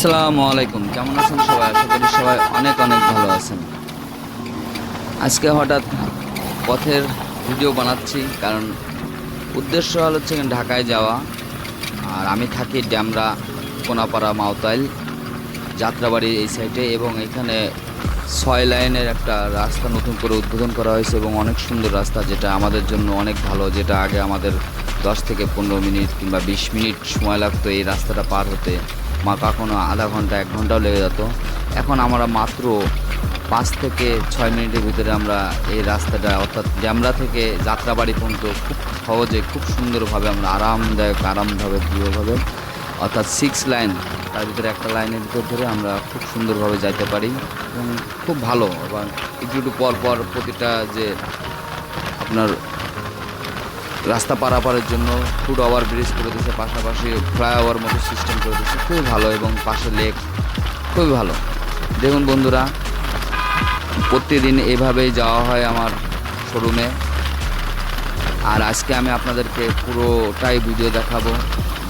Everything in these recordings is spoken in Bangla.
আসসালামু আলাইকুম। কেমন আছেন সবাই? আশা করি সবাই অনেক অনেক ভালো আছেন। আজকে হঠাৎ পথের ভিডিও বানাচ্ছি, কারণ উদ্দেশ্য হল হচ্ছে ঢাকায় যাওয়া। আর আমি থাকি ড্যামরা, কোনাপাড়া, মাওতাইল যাত্রাবাড়ি এই সাইডে এবং এখানে ছয় লাইনের একটা রাস্তা নতুন করে উদ্বোধন করা হয়েছে এবং অনেক সুন্দর রাস্তা, যেটা আমাদের জন্য অনেক ভালো, যেটা আগে আমাদের দশ থেকে পনেরো মিনিট কিংবা বিশ মিনিট সময় লাগতো এই রাস্তাটা পার হতে। মা কখনো আধা ঘণ্টা, এক ঘন্টাও লেগে যেত। এখন আমরা মাত্র পাঁচ থেকে ছয় মিনিটের ভিতরে আমরা এই রাস্তাটা, অর্থাৎ ড্যামরা থেকে যাত্রাবাড়ি পর্যন্ত খুব সহজে, খুব সুন্দরভাবে আমরা আরামদায়ক, আরামভাবে প্রিয়ভাবে অর্থাৎ সিক্স লাইন তার ভিতরে একটা লাইনের ভিতর ধরে আমরা খুব সুন্দরভাবে যাইতে পারি এবং খুব ভালো এবং একটু একটু পর পর প্রতিটা যে আপনার রাস্তা পারাপারের জন্য ফুট ওভার ব্রিজ করে দিয়েছে, পাশাপাশি ফ্লাইওভার মতো সিস্টেম করে দিয়েছে। খুবই ভালো এবং পাশে লেক খুবই ভালো। দেখুন বন্ধুরা, প্রতিদিন এভাবেই যাওয়া হয় আমার শোরুমে আর আজকে আমি আপনাদেরকে পুরোটাই ভিডিও দেখাবো,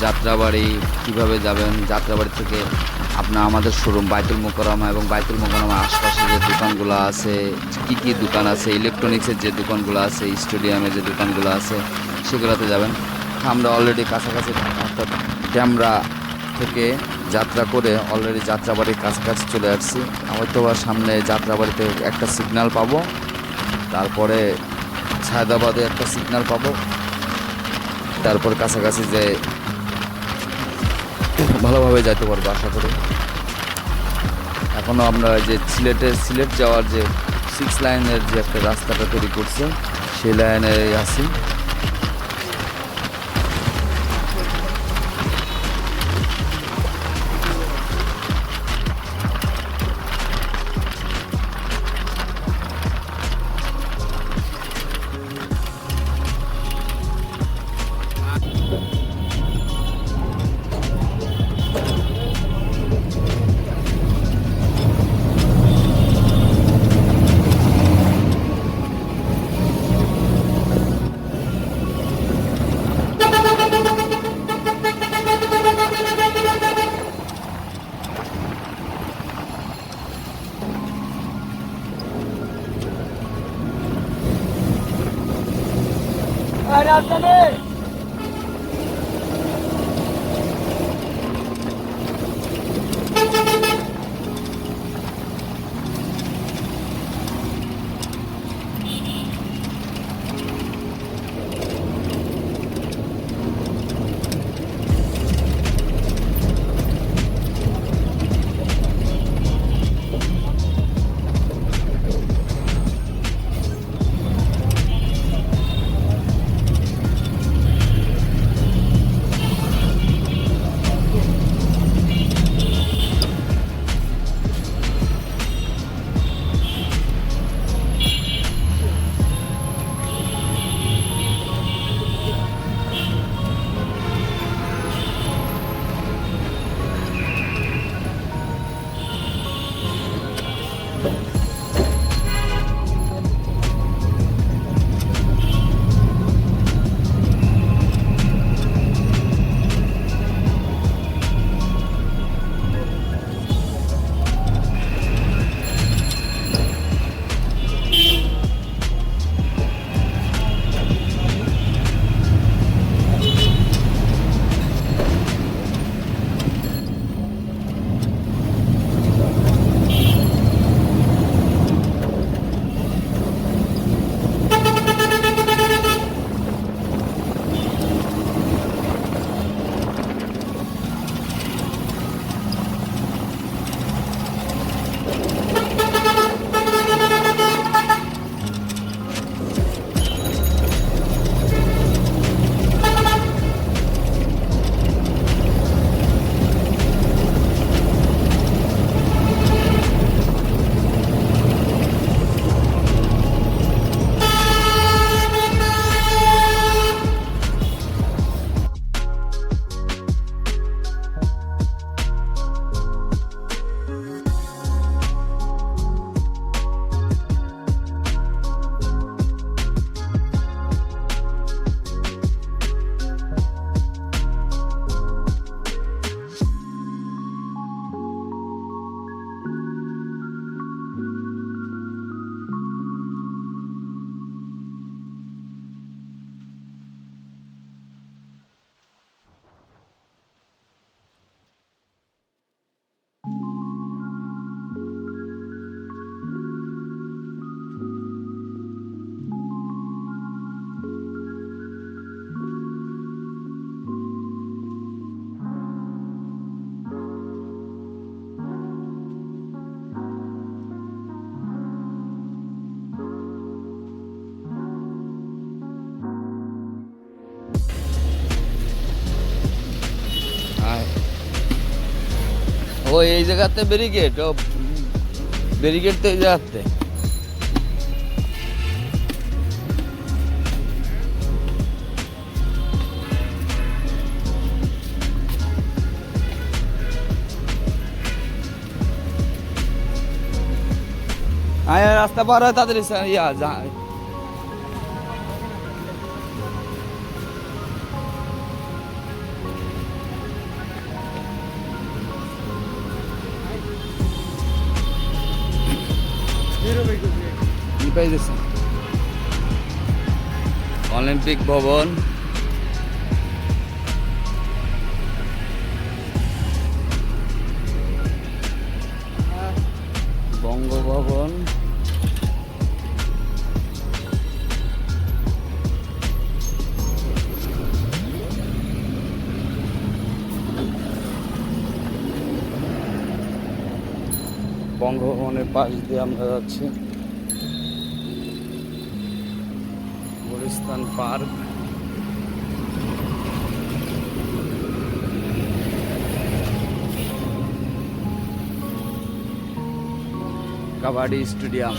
যাত্রাবাড়ি কীভাবে যাবেন, যাত্রাবাড়ি থেকে আপনার আমাদের শোরুম বাইতুল মোকরমা এবং বাইতুল মোকরমার আশপাশে যে দোকানগুলো আছে, কি কি দোকান আছে ইলেকট্রনিক্সের যে দোকানগুলো আছে স্টেডিয়ামে যে দোকানগুলো আছে, সেগুলোতে যাবেন। আমরা অলরেডি কাছাকাছি অর্থাৎ ড্যামরা থেকে যাত্রা করে অলরেডি যাত্রাবাড়ির কাছাকাছি চলে আসছি। হয়তো বা সামনে যাত্রাবাড়িতে একটা সিগন্যাল পাবো, তারপরে সায়দাবাদে একটা সিগন্যাল পাবো। তারপর কাছাকাছি যে ভালোভাবে যাইতে পারব, আশা করি। এখনও আমরা যে সিলেটে, সিলেট যাওয়ার যে সিক্স লাইনের যে একটা রাস্তাটা তৈরি করছে, সেই লাইনে আছি। ¡Levántate! ও এই জায়গাতে ব্যারিকেড ও ব্যারিকেড তো এই জায়গাতে আয়, রাস্তা পার হয় স্যার ইয়া যা কি পাইতেছে। অলিম্পিক ভবন। বঙ্গভবন। বঙ্গভবনের পাশ দিয়ে আমরা যাচ্ছি। গুলিস্তান পার্ক কাবাডি স্টেডিয়াম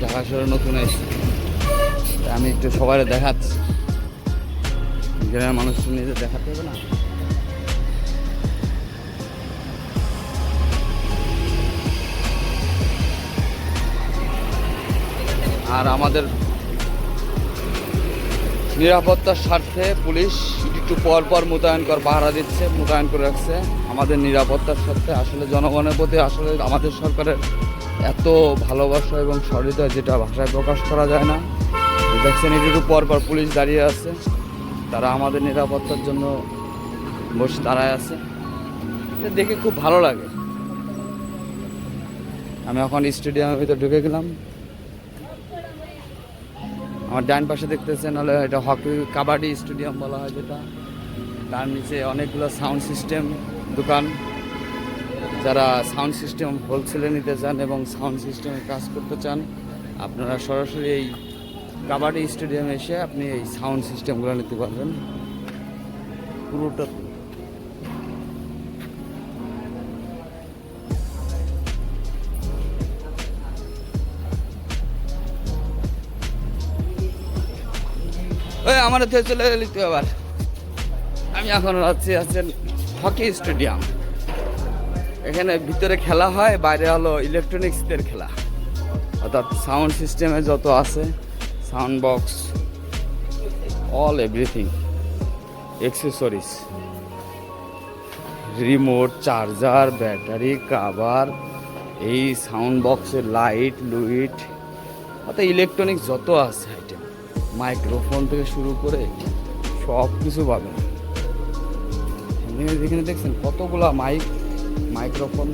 ঢাকা শহরে নতুন এসে আমি একটু সবাই দেখাচ্ছি। গ্রামের মানুষ নিজে দেখাতে হবে না। আমাদের নিরাপত্তার স্বার্থে পুলিশ একটু পর পর মোতায়েন কর পাহারা দিচ্ছে, মোতায়েন করে রাখছে। আমাদের নিরাপত্তার স্বার্থে আসলে জনগণের প্রতি আসলে আমাদের সরকারের এত ভালোবাসা এবং সহৃদয় যেটা ভাষায় প্রকাশ করা যায় না। দেখছেন একটু পর পর পুলিশ দাঁড়িয়ে আছে। তারা আমাদের নিরাপত্তার জন্য বসে দাঁড়ায় আছে। দেখে খুব ভালো লাগে। আমি এখন স্টেডিয়ামের ভিতরে ঢুকে গেলাম। আমার ডান পাশে দেখতেছেন হলে এটা হকি কাবাডি স্টেডিয়াম বলা হয় যেটা। তার নিচে অনেকগুলো সাউন্ড সিস্টেম দোকান। যারা সাউন্ড সিস্টেম হোলসেলে নিতে চান এবং সাউন্ড সিস্টেমে কাজ করতে চান, আপনারা সরাসরি এই কাবাডি স্টেডিয়ামে এসে আপনি এই সাউন্ড সিস্টেমগুলো নিতে পারবেন। পুরোটা আমার চলে তুই আবার আমি এখন আছি, আছেন হকি স্টেডিয়াম। এখানে ভিতরে খেলা হয়, বাইরে হলো ইলেকট্রনিক্সদের খেলা। অর্থাৎ সাউন্ড সিস্টেমে যত আছে sound box all everything accessories remote charger battery cover এই সাউন্ড বক্সের লাইট লুইট অর্থাৎ ইলেকট্রনিক্স যত আছে। মাইক্রোফোন থেকে শুরু করে সব কিছু পাবেন। এখানে দেখছেন কতগুলা মাইক, মাইক্রোফোন।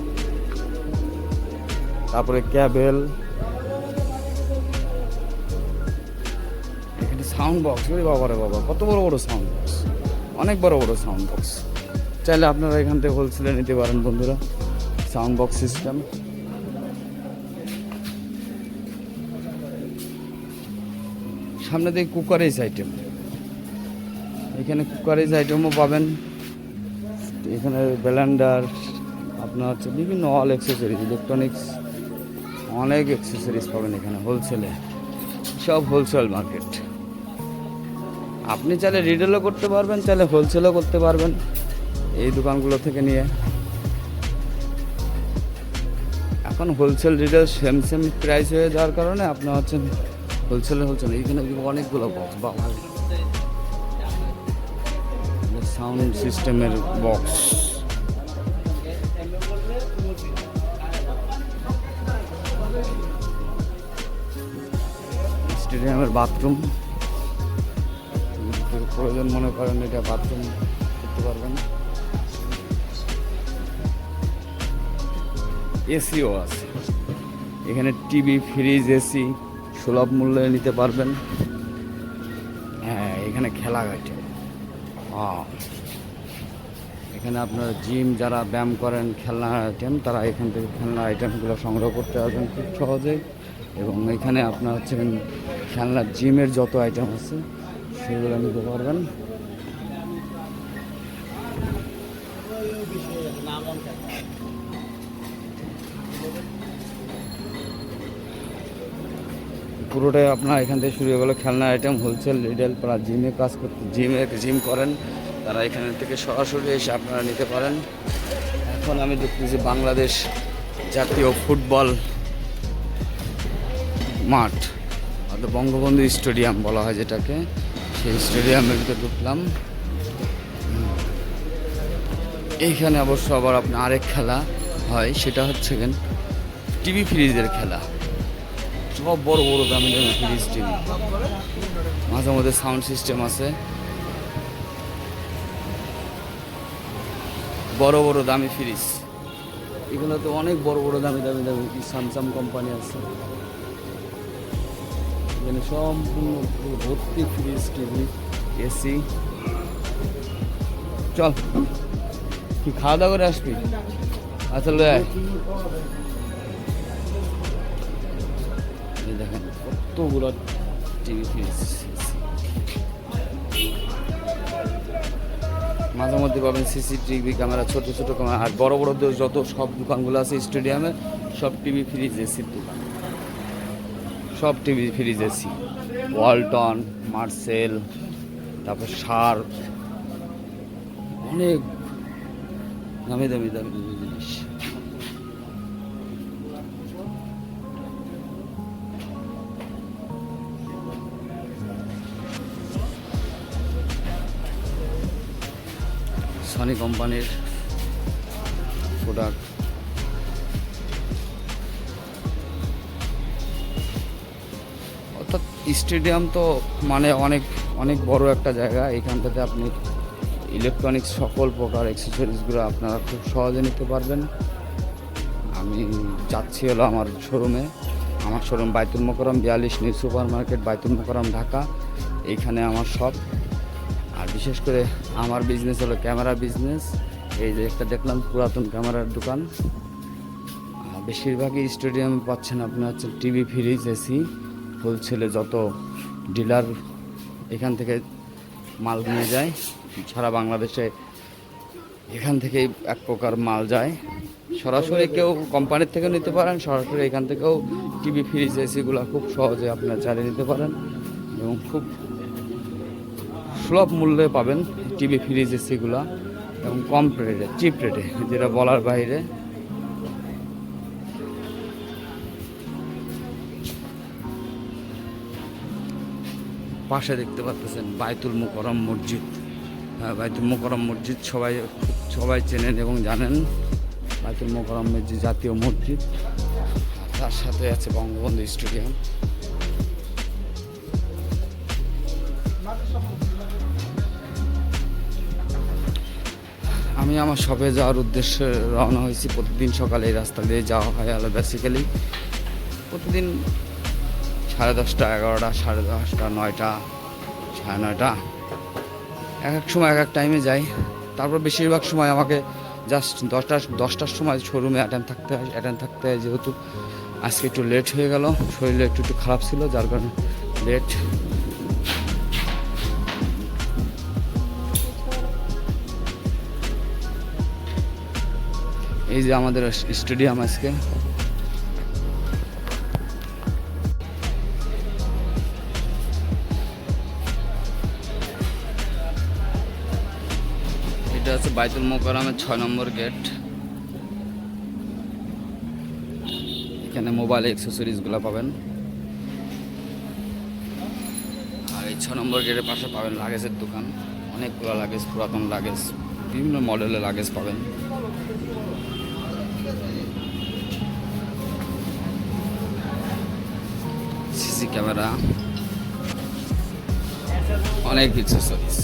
তারপরে ক্যাবেল। এখানে সাউন্ড বক্স ওই বাবা রে বাবা, কত বড় বড় সাউন্ড বক্স অনেক বড় বড় সাউন্ড বক্স চাইলে আপনারা এখান থেকে হোলসেলে নিতে পারেন বন্ধুরা। সাউন্ড বক্স সিস্টেম সামনে দিয়ে কুকারেজ আইটেম এখানে কুকারেজ আইটেমও পাবেন। এখানে ব্লেন্ডার আপনার হচ্ছে বিভিন্ন অল অ্যাক্সেসরিজ ইলেকট্রনিক্স অনেক অ্যাক্সেসরিজ পাবেন এখানে হোলসেলে সব হোলসেল মার্কেট আপনি চাইলে রিটেলও করতে পারবেন, চাইলে হোলসেলও করতে পারবেন এই দোকানগুলো থেকে নিয়ে। এখন wholesale retail same same price হয়ে যাওয়ার কারণে আপনার হচ্ছে হোলসেলে হোলসেল এইখানে অনেকগুলো বক্স বাবা সাউন্ড সিস্টেমের বক্স স্টেডিয়ামের বাথরুম প্রয়োজন মনে করেন এটা বাথরুম করতে পারবেন। এসিও আছে। এখানে টিভি ফ্রিজ এসি সুলভ মূল্যে নিতে পারবেন। হ্যাঁ এখানে খেলা আইটেম এখানে আপনার জিম যারা ব্যায়াম করেন খেলনা আইটেম তারা এখান থেকে খেলনা আইটেমগুলো সংগ্রহ করতে পারবেন খুব সহজেই। এবং এখানে আপনার হচ্ছে খেলনা জিমের যত আইটেম আছে সেগুলো নিতে পারবেন। পুরোটাই আপনার এখান থেকে শুরু হয়ে গেলো খেলনা আইটেম হোলসেল রিটেল প্লাস জিমে কাজ করতে জিমে জিম করেন। তারা এখান থেকে সরাসরি এসে আপনারা নিতে পারেন। এখন আমি দেখতেছি বাংলাদেশ জাতীয় ফুটবল মাঠ অর্থাৎ বঙ্গবন্ধু স্টেডিয়াম বলা হয় যেটাকে। সেই স্টেডিয়ামের ভিতরে ঢুকলাম। এইখানে অবশ্য আবার আপনার আরেক খেলা হয়, সেটা হচ্ছে টিভি ফ্রিজের খেলা। সব বড় বড় দামি দামি ফ্রিজ টিভি। মাঝে মধ্যে সাউন্ড সিস্টেম আছে। বড় বড় দামি ফ্রিজ এগুলো তো অনেক বড় বড় দামি দামি দামি স্যামসাং কোম্পানি আছে। এখানে সম্পূর্ণ ভর্তি ফ্রিজ টিভি এসি চল কি খাওয়া দাওয়া করে আসবি? আচ্ছা দেখেন, কতগুলো টিভি ফ্রিজ মাঝে মধ্যে পাবেন সিসিটিভি ক্যামেরা ছোট ছোট ক্যামেরা আর বড় বড় যত সব দোকানগুলো আছে স্টেডিয়ামে সব টিভি ফ্রিজ এসির দোকান। সব TV fridge AC Walton Marcel তারপর সার অনেক দামি দামি দামি জিনিস। সনি কোম্পানির প্রোডাক্ট অর্থাৎ স্টেডিয়াম তো মানে অনেক অনেক বড় একটা জায়গা। এখানটাতে আপনি ইলেকট্রনিক্স সকল প্রকার অ্যাক্সেসরিজগুলো আপনারা খুব সহজে নিতে পারবেন। আমি যাচ্ছি হলো আমার শোরুমে আমার শোরুম বাইতুল মোকরম বিয়াল্লিশ নিউ সুপার মার্কেট বাইতুল মোকরম ঢাকা। এইখানে আমার আর বিশেষ করে আমার বিজনেস হলো ক্যামেরা বিজনেস এই যে একটা দেখলাম পুরাতন ক্যামেরার দোকান। বেশিরভাগই স্টেডিয়ামে পাচ্ছেন আপনি হচ্ছে টিভি ফ্রিজ এসি হোলসেলে যত ডিলার এখান থেকে মাল নিয়ে যায়। সারা বাংলাদেশে এখান থেকেই এক প্রকার মাল যায়। সরাসরি কেউ কোম্পানির থেকেও নিতে পারেন, সরাসরি এখান থেকেও টিভি ফ্রিজ এসিগুলো খুব সহজে আপনারা চালিয়ে নিতে পারেন। এবং খুব সুলভ মূল্যে পাবেন টিভি ফ্রিজ এসিগুলা এবং কম রেটে চিপ রেটে যেটা বলার বাইরে। পাশে দেখতে পাচ্ছেন বাইতুল মুকরম মসজিদ। হ্যাঁ, বাইতুল মুকরম মসজিদ সবাই সবাই চেনেন এবং জানেন। বাইতুল মুকরম মসজিদ জাতীয় মসজিদ। তার সাথে আছে বঙ্গবন্ধু স্টেডিয়াম। আমি আমার শপে যাওয়ার উদ্দেশ্যে রওনা হয়েছি। প্রতিদিন সকালে এই রাস্তা দিয়ে যাওয়া হয় আলো বেসিক্যালি প্রতিদিন সাড়ে দশটা, এগারোটা, সাড়ে দশটা, নয়টা, সাড়ে নয়টা। এক এক সময়, এক এক টাইমে যাই। তারপর বেশিরভাগ সময় আমাকে জাস্ট দশটা, দশটার সময় শোরুমে অ্যাটেন্ড থাকতে হয় অ্যাটেন্ড থাকতে হয় যেহেতু আজকে একটু লেট হয়ে গেল। শরীরে একটু একটু খারাপ ছিল, যার কারণে লেট এই যে আমাদের স্টেডিয়াম আজকে। এটা হচ্ছে বাইতুল মোকারমের ছয় নম্বর গেট। এখানে মোবাইল অ্যাক্সেসরিজগুলো পাবেন। আর এই ছ নম্বর গেটের পাশে পাবেন লাগেজের দোকান। অনেকগুলো লাগেজ, পুরাতন লাগেজ, বিভিন্ন মডেলের লাগেজ পাবেন। CC camera. অনেক অ্যাক্সেসরিজ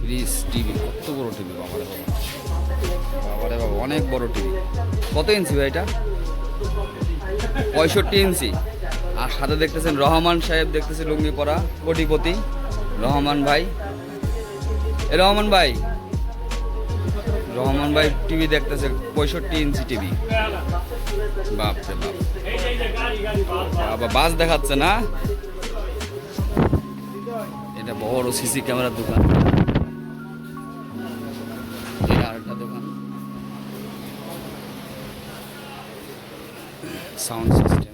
ফ্রিজ টিভি কত বড় টিভি বাবারে বাবা বাবারে বাবা। অনেক বড় টিভি কত ইঞ্চি ভাই এটা? পঁয়ষট্টি ইঞ্চি আর সাথে দেখতেছেন রহমান সাহেব দেখতেছি লুঙ্গি পরা কোটিপতি। রহমান ভাই। এ রহমান ভাই রহমান ভাই টিভি দেখতেছে, পঁয়ষট্টি ইঞ্চি টিভি। বাপরে বাপ। বাবা বাস দেখাচ্ছে না? এটা বড় সিসি ক্যামেরার দোকান। আরেকটা দোকান। Sound system.